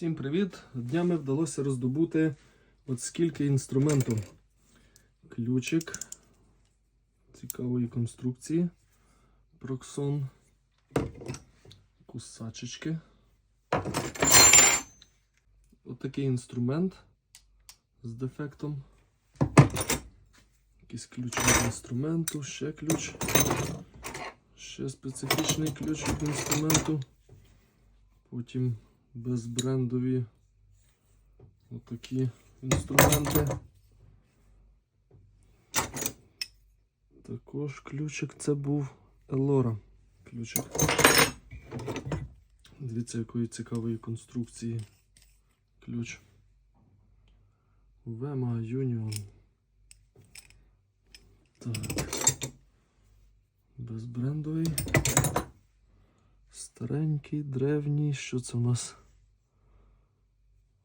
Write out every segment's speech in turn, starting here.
Всім привіт! Днями вдалося роздобути от скільки інструменту. Ключик цікавої конструкції. Проксон. Кусачечки. Отакий інструмент з дефектом. Якийсь ключ від інструменту, ще ключ. Ще специфічний ключ від інструменту. Потім безбрендові отакі інструменти. Також ключик це був Елора. Ключик. Дивіться, якої цікавої конструкції ключ. Вема Union. Так. Безбрендовий. Старенький, древній. Що це у нас?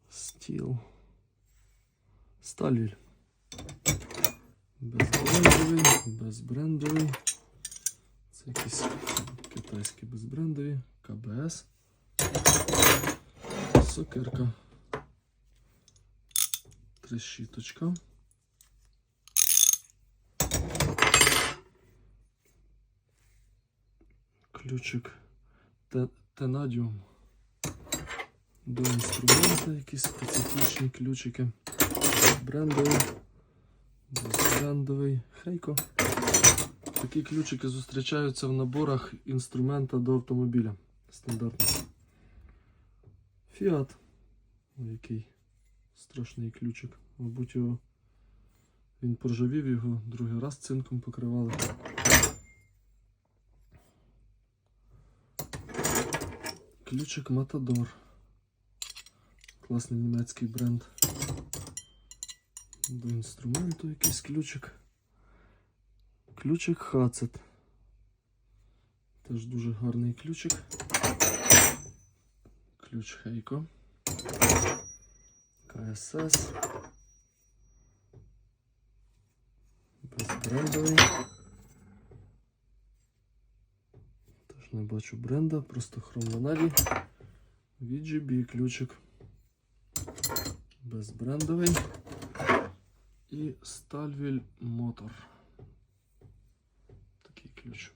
Стіл. Сталіль. Безбрендовий, безбрендовий. Це якісь китайські безбрендові. КБС. Сокирка. Трещіточка. Ключик Тенадіум. До інструмента якісь специфічні ключики. Брендовий. Безбрендовий. Хейко. Такі ключики зустрічаються в наборах інструмента до автомобіля. Стандартно. Фіат. Ой, який страшний ключик. Мабуть, його він поржавів його, другий раз цинком покривали. Ключик Матадор. Класний німецький бренд. До інструменту якийсь ключик. Ключик Хацет. Теж дуже гарний ключик. Ключ Хейко. КСС. Безбрендовий. Аж не бачу бренда, просто хром ванадій. Від GB ключик. Безбрендовий. І Стальвіль Мотор. Такий ключ.